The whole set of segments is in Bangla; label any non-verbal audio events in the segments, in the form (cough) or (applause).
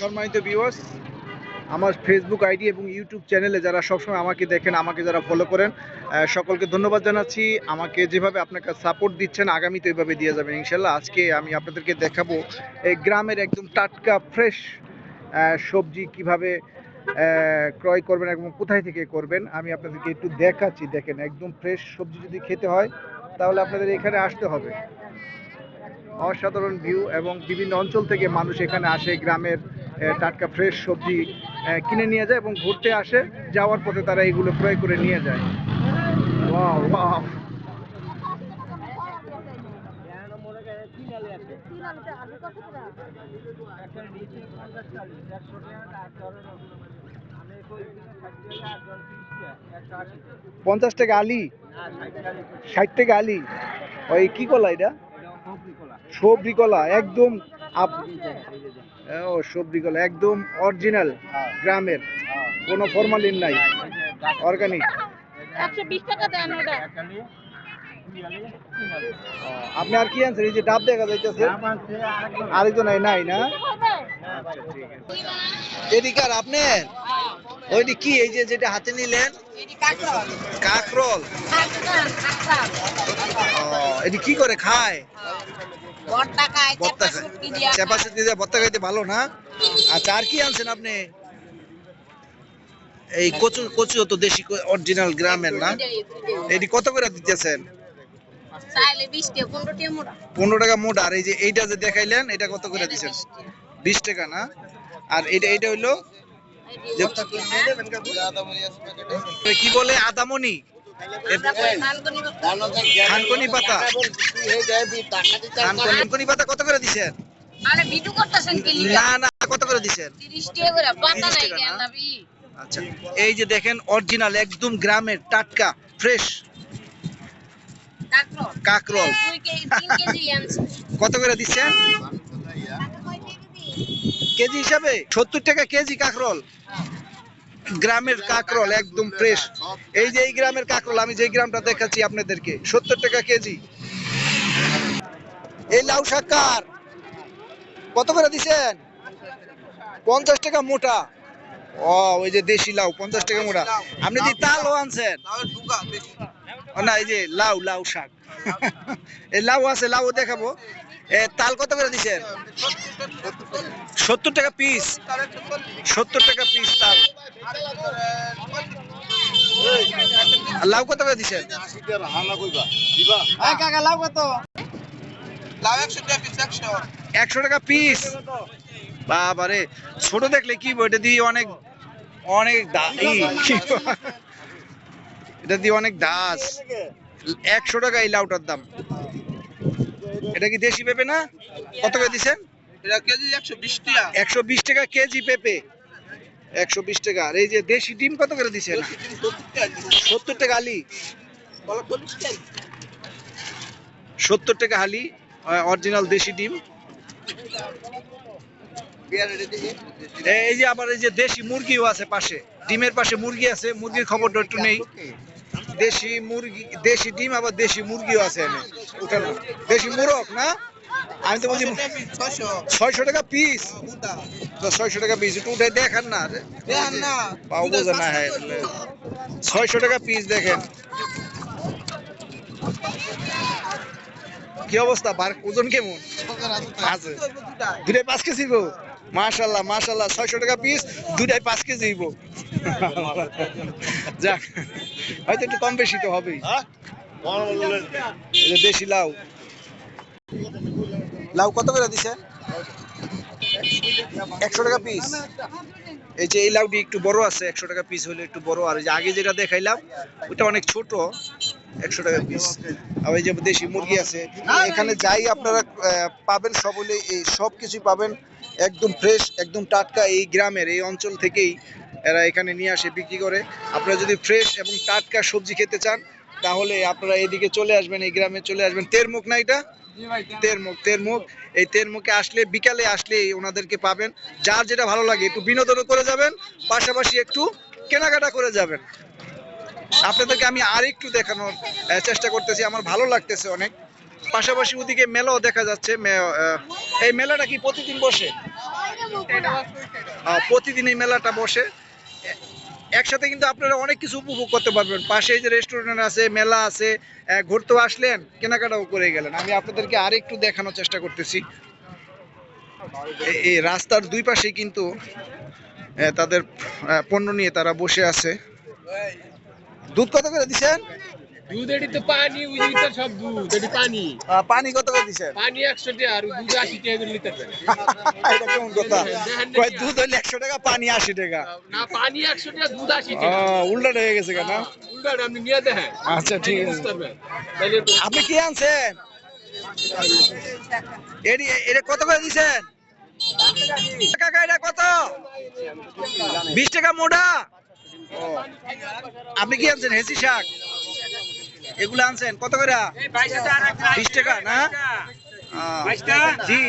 সম্মানিত ভিউয়ার্স আমার ফেসবুক আইডি এবং ইউটিউব চ্যানেলে যারা সবসময় আমাকে দেখেন, আমাকে যারা ফলো করেন সকলকে ধন্যবাদ জানাচ্ছি। আমাকে যেভাবে আপনাকে সাপোর্ট দিচ্ছেন, আগামীতে ওইভাবে দিয়ে যাবেন ইনশাল্লাহ আজকে আমি আপনাদেরকে দেখাবো এই গ্রামের একদম টাটকা ফ্রেশ সবজি কীভাবে ক্রয় করবেন এবং কোথায় থেকে করবেন, আমি আপনাদেরকে একটু দেখাচ্ছি। দেখেন, একদম ফ্রেশ সবজি যদি খেতে হয়, তাহলে আপনাদের এখানে আসতে হবে। অসাধারণ ভিউ এবং বিভিন্ন অঞ্চল থেকে মানুষ এখানে আসে, গ্রামের টাটকা ফ্রেশ সবজি কিনে নিয়ে যায় এবং ঘুরতে আসে, যাওয়ার পথে তারা এগুলো ক্রয় করে নিয়ে যায়. পঞ্চাশ টাকা আলি? ষাট টাকা আলি? ওই কি কলা এটা? সবজি কলা। একদম আপ- ও সবজি কলা একদম অরিজিনাল গ্রামের। কোনো ফরমালিন নাই। অর্গানিক একশো বিশ টাকা দেন ওটা। আপনি আর কি আনছেন? এই যে ডাব দেখা যাইতেছে। আরেকজন নাই নাই না? এদিকার আপনি? ওইটি কি? এই যে যেটা হাতে নিলেন? কাকরল। ও, এটি কি করে খায়? ভর্তা চেপা শুটকি দিয়ে ভর্তা খাইতে ভালো না? আচ্ছা আর কি আনছেন আপনি? এই কচু কচু তো দেশি অরিজিনাল গ্রামের না? এটি কত করে দিতেছেন? পনেরো টাকা মোটা আর এই যে এইটা যে দেখাইলেন এটা কত করে দিচ্ছেন বিশ টাকা। না? আর এটা এটা হইল কি বলে আদামনি? খানকনি পাতা? খানকনি খানকনি পাতা কত করে দিছেন? আরে ভিডিও করতেছেন কি না না কত করে দিছেন? তিরিশ টাকা করে পাতা 30 নাই টাকা কেন না? দাবি? আচ্ছা এই যে দেখেন অরিজিনাল একদম গ্রামের টাটকা ফ্রেশ কাকরল। আনছে। কত করে দিচ্ছেন কেজি? হিসাবে? সত্তর টাকা কেজি কাকরল। গ্রামের কাকরল একদম ফ্রেশ এই যে এই গ্রামের কাকরল, আমি যে গ্রামটা দেখাচ্ছি আপনাদেরকে, সত্তর টাকা কেজি। এই লাউ শাক কত করে দিছেন? পঞ্চাশ টাকা মোটা। ও ওই যে দেশি লাউ পঞ্চাশ টাকা মোটা আপনি কি তালও আনছেন? না এই যে লাউ লাউ শাক। এই লাউ আছে লাউ দেখাবো। এ তাল কত করে দিছেন? সত্তর টাকা পিস সত্তর টাকা পিস তাল। লাউ কত করে দিছেন? কাকা লাউ কত? একশো টাকা পিস বাবারে ছোট দেখলে কি এটা দিয়ে অনেক অনেক? এটা দিয়ে অনেক দাস। একশো টাকা এই লাউটার দাম। এটা কি দেশি পেঁপে না? কত করে দিছেন? একশো বিশ টাকা। কেজি পেঁপে। একশো বিশ টাকা। আর এই যে দেশি ডিম কত করে দিছেন? সত্তর টাকা আলি সত্তর টাকা হালি। অরিজিনাল দেশি ডিম। এই যে আবার এই যে দেশি মুরগিও আছে পাশে ডিমের পাশে মুরগি আছে মুরগির খবরটা একটু নেই। দেশি মুরগি দেশি ডিম আবার দেশি মুরগিও আছে এনে। উঠানো দেশি মুরগ না? আমি তো বলছি ছয়শো টাকা পিস ছয়শো টাকা পিস একটু উঠে দেখান না পাও বোঝা না হ্যাঁ। ছয়শো টাকা পিস দেখেন। কি অবস্থা? বার ওজন কেমন? আছে দুটাই পাঁচ কেজি গো। মাশাল্লাহ মাশাল্লাহ ছয়শো টাকা পিস দুটাই পাঁচ কেজি হইব। যাক হয়তো একটু কম বেশি তো হবেই। এই যে দেশি লাউ। লাউ কত করে দিছে? একশো টাকা পিস এই যে এই লাউটি একটু বড় আছে একশো টাকা পিস হলে একটু বড়। আর যে আগে যেটা দেখাইলাম ওটা অনেক ছোট একশো টাকা পিস আর এই যে দেশি মুরগি আছে এখানে যাই আপনারা আহ, পাবেন সব হলে এই সব কিছুই পাবেন। একদম ফ্রেশ একদম টাটকা এই গ্রামের এই অঞ্চল থেকেই এরা এখানে নিয়ে আসে বিক্রি করে। আপনারা যদি ফ্রেশ এবং টাটকা সবজি খেতে চান তাহলে আপনারা এদিকে চলে আসবেন এই গ্রামে চলে আসবেন। তেরমুখ না এটা? তেরমুখ। তেরমুখ এই তেরমুখে আসলে বিকালে আসলে ওনাদেরকে পাবেন। যার যেটা ভালো লাগে একটু বিনোদনও করে যাবেন পাশাপাশি একটু কেনাকাটা করে যাবেন। আপনাদেরকে আমি আর একটু দেখানোর চেষ্টা করতেছি। আমার ভালো লাগতেছে অনেক। পাশাপাশি ওদিকে মেলাও দেখা যাচ্ছে এই মেলাটা কি প্রতিদিন বসে? প্রতিদিন এই মেলাটা বসে। একসাথে কিন্তু আপনারা অনেক কিছু উপভোগ করতে পারবেন। পাশে যে রেস্টুরেন্ট আছে, মেলা আছে ঘুরতেও আসলেন, কেনাকাটাও করে গেলেন। আমি আপনাদেরকে আরেকটু দেখানোর চেষ্টা করতেছি। এই রাস্তার দুই পাশেই কিন্তু তাদের পণ্য নিয়ে তারা বসে আছে। দুধ কত করে দিছেন? দুধ এটি তো পানি ওই লিটার সব দুধ এটি পানি। পানি কত করে দিছেন? পানি একশো টাকা আর দুধ আশি টাকা করে লিটার (laughs) এটা কেমন কথা? কয় দুধ হইলে একশো টাকা পানি আশি টাকা? না পানি একশো টাকা দুধ আশি টাকা। আহ, উল্টাটা হয়ে গেছে কেন? উল্টাটা আপনি নিয়ে দেখেন। আচ্ছা ঠিক আছে। আপনি কি আনছেন? এডি এটা কত করে দিছেন? কাকা এটা কত? বিশ টাকা মোটা? আপনি কি আনছেন হেসি শাক? এগুলো আনছেন? কত করে? বিশ টাকা না? জি।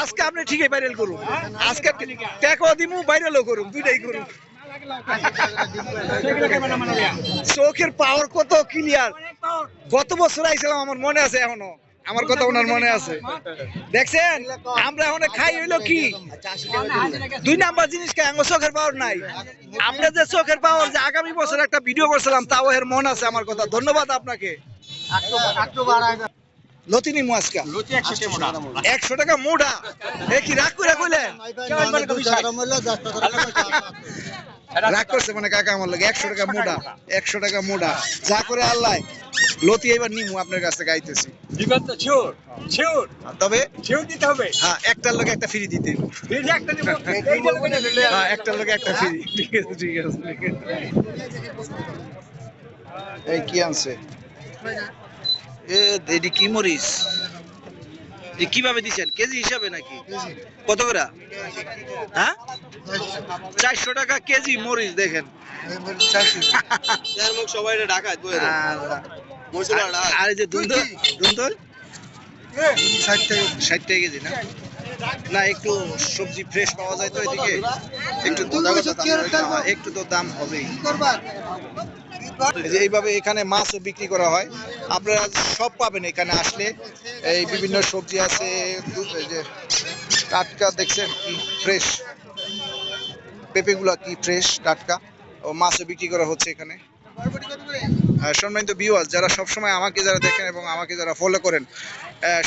আজকে আপনি ঠিকই ভাইরাল করুন। আজকে ট্যাকও দিমু ভাইরালও করুন দুইটাই করুন। চোখের পাওয়ার কত ক্লিয়ার গত বছর আইছিলাম আমার মনে আছে এখনও। আমার কথা ওনার মনে আছে। দেখছেন? আমরা এখন খাই হইল কি? দুই নাম্বার জিনিস খাই আমার চোখের পাওয়ার নাই? আমরা যে চোখের পাওয়ার যে আগামী বছর একটা ভিডিও করছিলাম, তাও এর মন আছে আমার কথা। ধন্যবাদ আপনাকে। একশো টাকা মোটা রাগ করছে মানে কাকা আমার লাগে। একশো টাকা মোটা একশো টাকা মোটা যা করে আল্লাহ। লতি এবার নিমু আপনার কাছ দিবেন তো শিওর শিওর তবে শিওর দিতে হবে। হ্যাঁ একটার লোক একটা ফ্রি দিতে। একটা দিব বলব হ্যাঁ একটার লোক একটা ফ্রি ঠিক আছে ঠিক আছে এই কি আনছে? এ কি মরিচ? কীভাবে দিচ্ছেন? কেজি হিসাবে নাকি? কত করে? হ্যাঁ? চারশো টাকা কেজি মরিচ দেখেন। সবাই ঢাকায়। আর যে দুন্দল দুন্দল ষাট টাকা কেজি না? না একটু সবজি ফ্রেশ পাওয়া যায় তো এদিকে। একটু হ্যাঁ, একটু তো দাম হবেই। যে এইভাবে এখানে মাছও বিক্রি করা হয়। আপনারা সব পাবেন এখানে আসলে। এই বিভিন্ন সবজি আছে এই যে টাটকা দেখছেন কি ফ্রেশ পেঁপেগুলা কি ফ্রেশ টাটকা? ও মাছও বিক্রি করা হচ্ছে এখানে। সম্মানিত ভিউয়ার্স যারা সবসময় আমাকে যারা দেখেন এবং আমাকে যারা ফলো করেন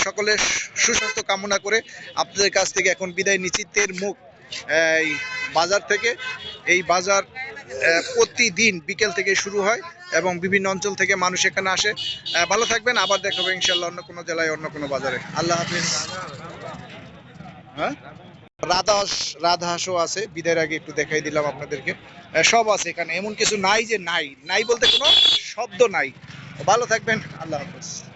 সকলের সুস্বাস্থ্য কামনা করে আপনাদের কাছ থেকে এখন বিদায় নিচ্ছি। তের মুখ, এই বাজার থেকে, এই বাজার প্রতিদিন বিকেল থেকে শুরু হয় এবং বিভিন্ন অঞ্চল থেকে মানুষ এখানে আসে। ভালো থাকবেন, আবার দেখা ইনশাল্লাহ অন্য কোনো জেলায়, অন্য কোনো বাজারে। আল্লাহ হাফিজ। হ্যাঁ? রাধাস রাধাসও আছে, বিদায়ের আগে একটু দেখাই দিলাম আপনাদেরকে। সব আছে এখানে, এমন কিছু নাই যে নাই। নাই বলতে কোনো শব্দ নাই। ভালো থাকবেন, আল্লাহ হাফেজ।